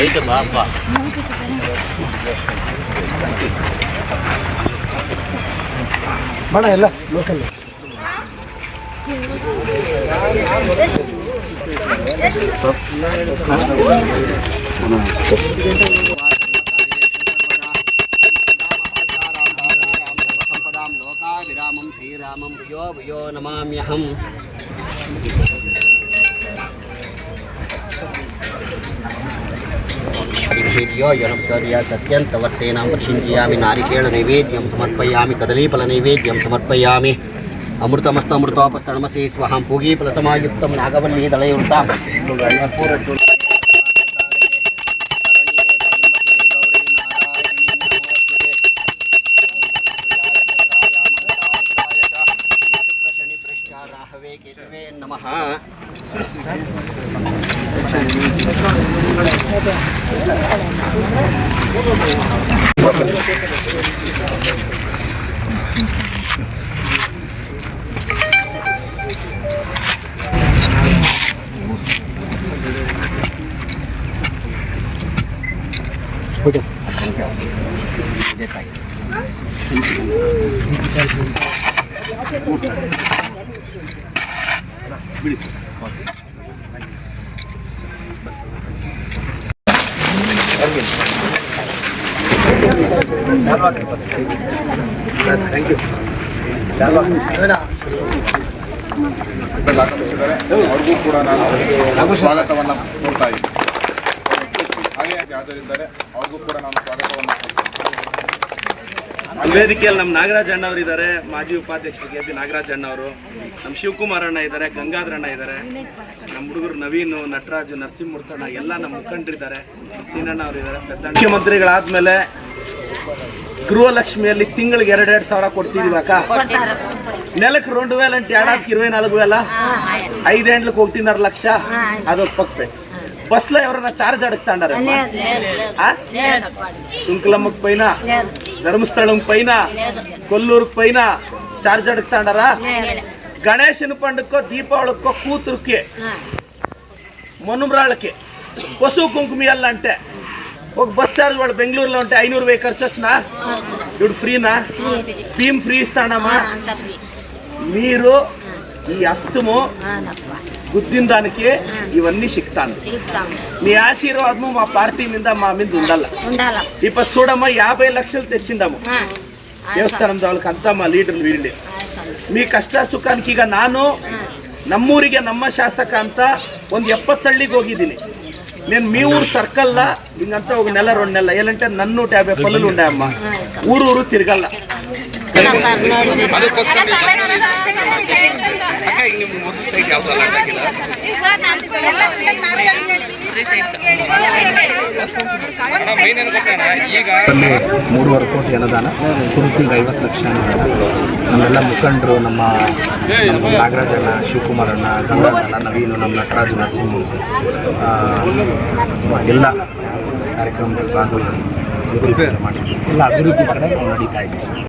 ಐತೆ ಬಾಪ ಬೇಡ ಎಲ್ಲ ಲೋಕಲ್ विरामं श्रीरामं भुयो नैवेद्यम नमाम्यहम् निषेध्यो यनोपचर्या सत्यन्तवर्तेनां ಅಮೃತಮಸ್ತಮೃತೋಪಸ್ತಣಮಸಿ ಸ್ವಹಂ ಪೂಗೀಫಲಸಮಾಯುಕ್ತಂ ನಾಗವಲ್ಲಿ ದಳಯುಕ್ತಾಂ ಪೂರ್ವಚೂಡ ರಾಹವೇ ಕೇತುವೆ ನಮಃ ಥ್ಯಾಂಕ್ ಯು ಅವ್ರಿಗೂ ಕೂಡ ನಾನು ಸ್ವಾಗತವನ್ನು ನೋಡ್ತಾ ಇದ್ದೀನಿ ಹಾಜರಿದ್ದಾರೆ ಅವ್ರಿಗೂ ಕೂಡ ನಾನು ಸ್ವಾಗತವನ್ನು ವೇದಿಕೆಯಲ್ಲಿ ನಮ್ಮ ನಾಗರಾಜ್ ಅಣ್ಣ ಅವರು ಇದ್ದಾರೆ ಮಾಜಿ ಉಪಾಧ್ಯಕ್ಷರು ಕೆ ಪಿ ನಾಗರಾಜ್ ಅಣ್ಣ ಅವರು ನಮ್ಮ ಶಿವಕುಮಾರ್ ಅಣ್ಣ ಇದ್ದಾರೆ ಗಂಗಾಧರ ಅಣ್ಣ ಇದ್ದಾರೆ ನಮ್ಮ ಹುಡುಗರು ನವೀನು ನಟರಾಜು ನರಸಿಂಹಮೂರ್ತಣ್ಣ ಎಲ್ಲ ನಮ್ಮ ಮುಖಂಡರಿದ್ದಾರೆ ಸೀನಣ್ಣ ಅವರು ಇದ್ದಾರೆ ಪೆದ್ದ ಮುಖ್ಯಮಂತ್ರಿಗಳಾದ್ಮೇಲೆ ಗೃಹಲಕ್ಷ್ಮಿಯಲ್ಲಿ ತಿಂಗಳಿಗೆ ಎರಡೆರಡು ಸಾವಿರ ಕೊಡ್ತಿದೀವಿ ಅಕ್ಕ ನೆಲಕ್ಕೆ రెండు వేలు అంటే ఏడాదికి ఇరవై నాలుగు వేల ఐదేండ్లకు ఒకటిన్నర లక్ష అదొక పక్క బస్సులో ఎవరైనా చార్జ్ అడుగుతాండారు సుంకులమ్మకు పైన ధర్మస్థలం పైన కొల్లూరుకు పైన చార్జ్ అడుగుతాండారా గణేశుని పండుగకో దీపావళికో కూతురుకి మొనుమరాళ్ళకి పశువు కుంకుమియాల అంటే ఒక బస్ ఛార్జ్ వాడు బెంగళూరులో ఉంటే ఐనూరు వెయ్యి ఖర్చు వచ్చినా? ఇప్పుడు ఫ్రీనా? భీమ్ ఫ్రీ ఇస్తాడమ్మా మీరు ఈ అస్తము గుద్దిన దానికే ఇవన్నీ సిక్తాను మీ ఆశీర్వాదము మా పార్టీ మీద మా మీద ఉండాల. ఇప్పుడు చూడమ్మా యాభై లక్షలు తెచ్చిండము దేవస్థానం దానికి అంతా మా లీడర్లు వీళ్ళే. మీ ಕಷ್ಟ ಸುಖಾనికి ಈಗ ನಾನು ನಮ್ಮೂರಿಗೆ ನಮ್ಮ ಶಾಸಕ ಅಂತ ಒಂದು ಎಪ್ಪತ್ತಳ್ಳಿಗೆ ಹೋಗಿದ್ದೀನಿ నేను మీ ఊరు సర్కల్ల ఇంకంతా ఒక నెల రెండు నెలల ఏంటంటే నన్ను యాభై పనులు ఉండే ఊరు ఊరు తిరగల్ల. ಮೂರುವರೆ ಕೋಟಿ ಅನುದಾನ ಕುರುತಿಗೆ ಐವತ್ತು ಲಕ್ಷ ನಮ್ಮೆಲ್ಲ ಮುಖಂಡರು, ನಮ್ಮ ನಾಗರಾಜಣ್ಣ ಶಿವಕುಮಾರಣ್ಣ ಗಂಗಾಧರಣ್ಣ ನವೀನು, ನಮ್ಮ ನಟರಾಜು ನರಸಿಂಹಮೂರ್ತಿ ಎಲ್ಲ ಕಾರ್ಯಕ್ರಮದಲ್ಲಿ ಭಾಗವಹಿಸಿ ಎಲ್ಲ ಅಭಿವೃದ್ಧಿ ಕಡೆ ನಾವು ನಡೀತಾ ಇದ್ದೀವಿ.